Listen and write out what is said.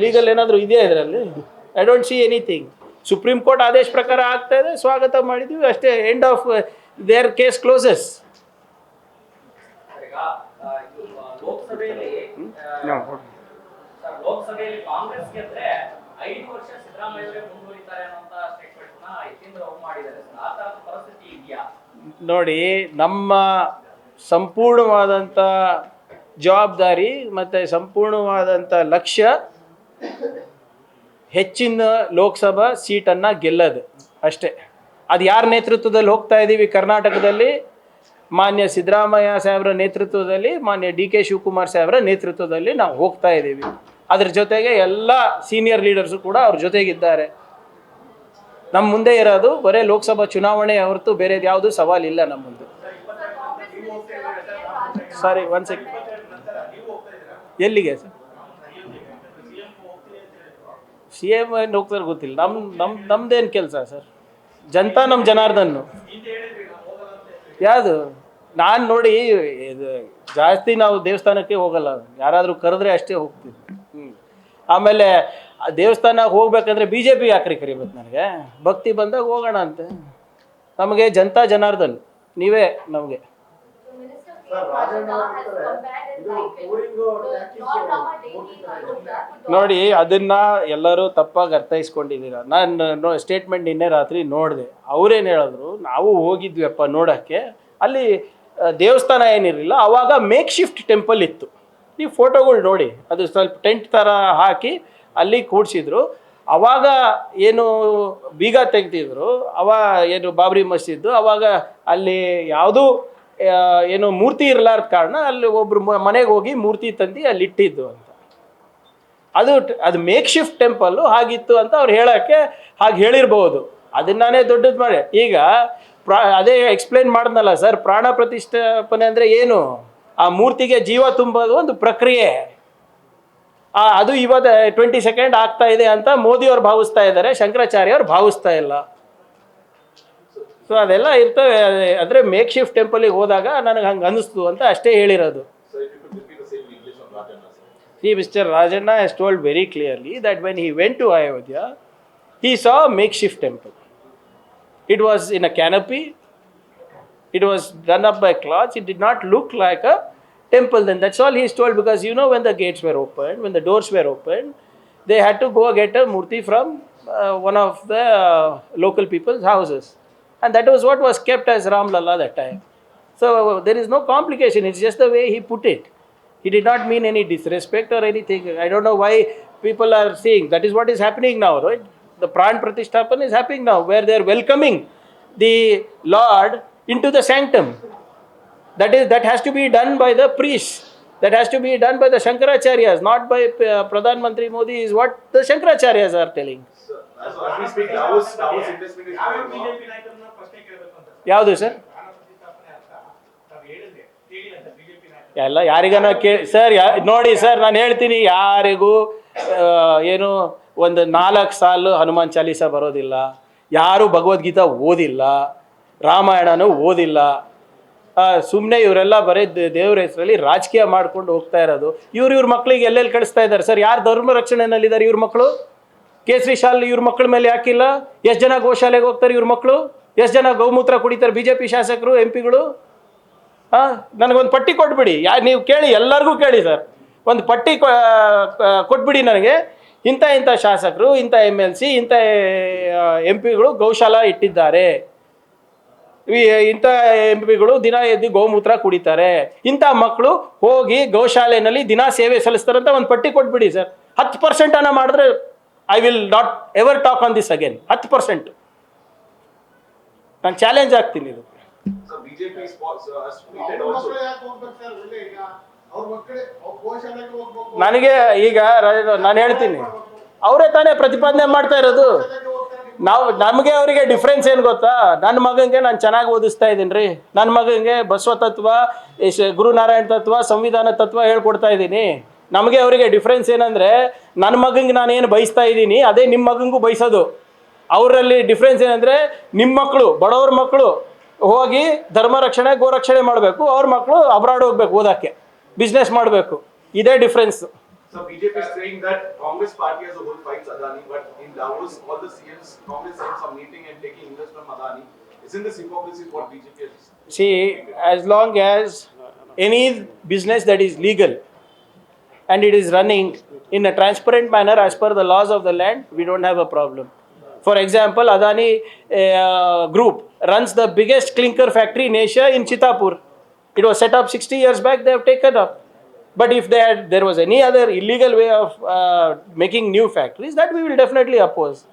Legal ಏನಾದರೂ ಇದೆಯಾ ಇದರಲ್ಲಿ? I don't see anything Supreme Court ಆದೇಶ ಪ್ರಕಾರ ಆಗ್ತಾ ಇದೆ ಸ್ವಾಗತ ಮಾಡಿದ್ವಿ ಅಷ್ಟೇ end of their case closes ನೋಡಿ ನಮ್ಮ ಸಂಪೂರ್ಣವಾದಂಥ ಜವಾಬ್ದಾರಿ ಮತ್ತು ಸಂಪೂರ್ಣವಾದಂಥ ಲಕ್ಷ್ಯ ಹೆಚ್ಚಿನ ಲೋಕಸಭಾ ಸೀಟನ್ನು ಗೆಲ್ಲದು, ಅಷ್ಟೇ. ಅದು ಯಾರ ನೇತೃತ್ವದಲ್ಲಿ ಹೋಗ್ತಾ ಇದ್ದೀವಿ ಕರ್ನಾಟಕದಲ್ಲಿ? ಮಾನ್ಯ ಸಿದ್ದರಾಮಯ್ಯ ಸಾಹೇಬ್ರ ನೇತೃತ್ವದಲ್ಲಿ, ಮಾನ್ಯ ಡಿ ಕೆ ಶಿವಕುಮಾರ್ ಸಾಹೇಬ್ರ ನೇತೃತ್ವದಲ್ಲಿ ನಾವು ಹೋಗ್ತಾ ಇದ್ದೀವಿ ಅದ್ರ ಜೊತೆಗೆ ಎಲ್ಲ ಸೀನಿಯರ್ ಲೀಡರ್ಸು ಕೂಡ ಅವ್ರ ಜೊತೆಗಿದ್ದಾರೆ. ನಮ್ಮ ಮುಂದೆ ಇರೋದು ಬರೀ ಲೋಕಸಭಾ ಚುನಾವಣೆ ಹೊರತು ಬೇರೆದು ಯಾವುದು ಸವಾಲಿಲ್ಲ ನಮ್ಮ ಮುಂದೆ. ಸಾರಿ ಒನ್ ಸೆಕೆಂಡ್ ಎಲ್ಲಿಗೆ ಸರ್? ಸಿ ಎಂ ಏನು ಹೋಗ್ತಾರೆ ಗೊತ್ತಿಲ್ಲ. ನಮ್ಮ ನಮ್ಮ ನಮ್ದೇನು ಕೆಲಸ ಸರ್? ಜನತಾ ನಮ್ಮ ಜನಾರ್ದನ್ನು. ಯಾವುದು? ನಾನು ನೋಡಿ ಇದು ಜಾಸ್ತಿ ನಾವು ದೇವಸ್ಥಾನಕ್ಕೆ ಹೋಗಲ್ಲ. ಯಾರಾದರೂ ಕರೆದ್ರೆ ಅಷ್ಟೇ ಹೋಗ್ತೀವಿ. ಆಮೇಲೆ ದೇವಸ್ಥಾನಕ್ಕೆ ಹೋಗ್ಬೇಕಂದ್ರೆ ಬಿ ಜೆ ಪಿ ಯಾಕ್ರಿ ಕರಿಬೇಕು ನನಗೆ? ಭಕ್ತಿ ಬಂದಾಗ ಹೋಗೋಣ ಅಂತೆ. ನಮಗೆ ಜನತಾ ಜನಾರ್ದನ್. ನೀವೇ ನಮಗೆ. ನೋಡಿ ಅದನ್ನ ಎಲ್ಲರೂ ತಪ್ಪಾಗಿ ಅರ್ಥೈಸ್ಕೊಂಡಿದ್ದೀರ ನಾನು ಸ್ಟೇಟ್ಮೆಂಟ್ ನಿನ್ನೆ ರಾತ್ರಿ ನೋಡಿದೆ. ಅವ್ರೇನು ಹೇಳಿದ್ರು ನಾವು ಹೋಗಿದ್ವಿಯಪ್ಪ ನೋಡೋಕ್ಕೆ ಅಲ್ಲಿ ದೇವಸ್ಥಾನ ಏನಿರಲಿಲ್ಲ ಅವಾಗ ಮೇಕ್ ಶಿಫ್ಟ್ ಟೆಂಪಲ್ ಇತ್ತು. ನೀವು ಫೋಟೋಗಳು ನೋಡಿ ಅದು ಸ್ವಲ್ಪ ಟೆಂಟ್ ಥರ ಹಾಕಿ ಅಲ್ಲಿ ಕೂಡಿಸಿದ್ರು. ಅವಾಗ ಏನು ಬೀಗ ತೆಗ್ದಿದ್ರು ಅವ ಏನು ಬಾಬ್ರಿ ಮಸ್ಜಿದ್ದು ಅವಾಗ ಅಲ್ಲಿ ಯಾವುದೂ ಏನು ಮೂರ್ತಿ ಇರಲಾರ್ದ ಕಾರಣ ಅಲ್ಲಿ ಒಬ್ರು ಮನೆಗೆ ಹೋಗಿ ಮೂರ್ತಿ ತಂದು ಅಲ್ಲಿ ಇಟ್ಟಿದ್ದು ಅಂತ. ಅದು ಅದು ಮೇಕ್ ಶಿಫ್ಟ್ ಟೆಂಪಲ್ಲು ಹಾಗಿತ್ತು ಅಂತ ಅವ್ರು ಹೇಳೋಕ್ಕೆ ಹಾಗೆ ಹೇಳಿರ್ಬೋದು. ಅದನ್ನಾನೇ ದೊಡ್ಡದು ಮಾಡಿ. ಈಗ ಪ್ರಾ, ಅದೇ ಎಕ್ಸ್ಪ್ಲೇನ್ ಮಾಡಿದ್ನಲ್ಲ ಸರ್, ಪ್ರಾಣ ಪ್ರತಿಷ್ಠಾಪನೆ ಅಂದರೆ ಏನು? ಆ ಮೂರ್ತಿಗೆ ಜೀವ ತುಂಬೋದು ಒಂದು ಪ್ರಕ್ರಿಯೆ. ಅದು ಇವತ್ತು ಟ್ವೆಂಟಿ ಸೆಕೆಂಡ್ ಆಗ್ತಾ ಇದೆ ಅಂತ ಮೋದಿ ಅವ್ರು ಭಾವಿಸ್ತಾ ಇದ್ದಾರೆ ಶಂಕರಾಚಾರ್ಯ ಅವ್ರು ಭಾವಿಸ್ತಾ ಇಲ್ಲ. ಸೊ ಅದೆಲ್ಲ ಇರ್ತವೆ ಅಂದರೆ ಮೇಕ್ ಶಿಫ್ಟ್ ಟೆಂಪಲಿಗೆ ಹೋದಾಗ ನನಗೆ ಹಂಗೆ ಅನ್ನಿಸ್ತು ಅಂತ ಅಷ್ಟೇ ಹೇಳಿರೋದು So if you could repeat the same in English on Rajanna, sir. See, Mr. Rajanna has told very clearly that when he went to Ayodhya, he saw a makeshift temple. It was in a canopy, it was done up by cloths, it did not look like a temple then. That's all he's told because you know when the gates were opened, when the doors were opened, they had to and that was what was kept as Ram Lalla that time. So there is no complication, it's just the way he put it. He did not mean any disrespect or anything. I don't know why people are saying that is what is happening now, right? The Pran Pratishthapan is happening now, where they are welcoming the Lord into the sanctum. That is that has to be done by the priests. That has to be done by the Shankaracharyas, not by uh, Pradhan Mantri Modi, is what the Shankaracharyas are telling. ಯಾವುದು sir? ಎಲ್ಲ ಯಾರಿಗಾನ ಕೇ sir ನೋಡಿ sir ನಾನು ಹೇಳ್ತೀನಿ ಯಾರಿಗೂ ಏನು ಒಂದು ನಾಲ್ಕು ಸಾಲು ಹನುಮಾನ್ ಚಾಲೀಸ ಬರೋದಿಲ್ಲ. ಯಾರು ಭಗವದ್ಗೀತಾ ಓದಿಲ್ಲ. ರಾಮಾಯಣನೂ ಓದಿಲ್ಲ. ಸುಮ್ಮನೆ ಇವರೆಲ್ಲ ಬರೀ ದೇವ್ರ ಹೆಸರಲ್ಲಿ ರಾಜಕೀಯ ಮಾಡ್ಕೊಂಡು ಹೋಗ್ತಾ ಇರೋದು. ಇವ್ರು ಇವ್ರ ಮಕ್ಕಳಿಗೆ ಎಲ್ಲೆಲ್ಲಿ ಕಳಿಸ್ತಾ ಇದ್ದಾರೆ? ಸರ್ ಯಾರು ಧರ್ಮ ರಕ್ಷಣೆಯಲ್ಲಿದ್ದಾರೆ ಇವ್ರ ಮಕ್ಕಳು ಕೇಸರಿ ಶಾಲೆ ಇವ್ರ ಮಕ್ಕಳ ಮೇಲೆ ಯಾಕಿಲ್ಲ ಎಷ್ಟು ಜನ ಗೋಶಾಲೆಗೆ ಹೋಗ್ತಾರೆ ಇವ್ರ ಮಕ್ಕಳು ಎಷ್ಟು ಜನ ಗೋಮೂತ್ರ ಕುಡಿತಾರೆ ಬಿ ಜೆ ಪಿ ಶಾಸಕರು ಎಂ ಪಿಗಳು ಹಾಂ ನನಗೊಂದು ಪಟ್ಟಿ ಕೊಟ್ಬಿಡಿ. ಯಾ, ನೀವು ಕೇಳಿ, ಎಲ್ಲರಿಗೂ ಕೇಳಿ ಸರ್. ಒಂದು ಪಟ್ಟಿ ಕೊಟ್ಬಿಡಿ ನನಗೆ. ಇಂಥ ಇಂಥ ಶಾಸಕರು, ಇಂಥ ಎಂ ಎಲ್ ಸಿ ಇಂಥ ಎಂ ಪಿಗಳು ಗೌಶಾಲ ಇಟ್ಟಿದ್ದಾರೆ. ಇಂಥ ಎಂ ಪಿಗಳು ದಿನ ಎದ್ದು ಗೋಮೂತ್ರ ಕುಡಿತಾರೆ. ಇಂಥ ಮಕ್ಕಳು ಹೋಗಿ ಗೌಶಾಲೆನಲ್ಲಿ ದಿನ ಸೇವೆ ಸಲ್ಲಿಸ್ತಾರಂತ ಒಂದು ಪಟ್ಟಿ ಕೊಟ್ಬಿಡಿ ಸರ್. ಹತ್ತು ಪರ್ಸೆಂಟ್ ಅನ್ನ ಮಾಡಿದ್ರೆ I will not ever talk on this again ಹತ್ತು ಪರ್ಸೆಂಟ್ ನಾನು ಚಾಲೆಂಜ್ ಆಗ್ತೀನಿ ಇದು. Uh, ನನಗೆ ಈಗ ನಾನು ಹೇಳ್ತೀನಿ. ಅವರೇ ತಾನೇ ಪ್ರತಿಪಾದನೆ ಮಾಡ್ತಾ ಇರೋದು. ನಾವು ನಮಗೆ ಅವರಿಗೆ ಡಿಫ್ರೆನ್ಸ್ ಏನು ಗೊತ್ತಾ? ನನ್ನ ಮಗನಿಗೆ ನಾನು ಚೆನ್ನಾಗಿ ಓದಿಸ್ತಾ ಇದ್ದೀನಿ ರೀ. ನನ್ನ ಮಗನಿಗೆ ಬಸವ ತತ್ವ ಗುರುನಾರಾಯಣ ತತ್ವ ಸಂವಿಧಾನ ತತ್ವ ಹೇಳ್ಕೊಡ್ತಾ ಇದ್ದೀನಿ. ನಮಗೆ ಅವರಿಗೆ ಡಿಫ್ರೆನ್ಸ್ ಏನಂದರೆ ನನ್ನ ಮಗಂಗೆ ನಾನು ಏನು ಬಯಸ್ತಾ ಇದ್ದೀನಿ ಅದೇ ನಿಮ್ಮ ಮಗಂಗೂ ಬಯಸೋದು. ಅವರಲ್ಲಿ ಡಿಫ್ರೆನ್ಸ್ ಏನಂದರೆ ನಿಮ್ಮ ಮಕ್ಕಳು ಬಡವ್ರ ಮಕ್ಕಳು ಹೋಗಿ ಧರ್ಮ ರಕ್ಷಣೆ ಗೋರಕ್ಷಣೆ ಮಾಡಬೇಕು ಅವ್ರ ಮಕ್ಕಳು ಅಬ್ರಾಡ್ ಹೋಗ್ಬೇಕು ಓದೋಕ್ಕೆ ಬಿಸ್ನೆಸ್ ಮಾಡಬೇಕು. ಇದೇ difference see as long as any business that is legal and it is running in a transparent manner as per the laws of the land, we don't have a problem. For example, Adani uh, Group runs the biggest clinker factory in Asia in Chitapur. It was set up 60 years back, they have taken up. But if they had, there was any other illegal way of uh, making new factories, that we will definitely oppose.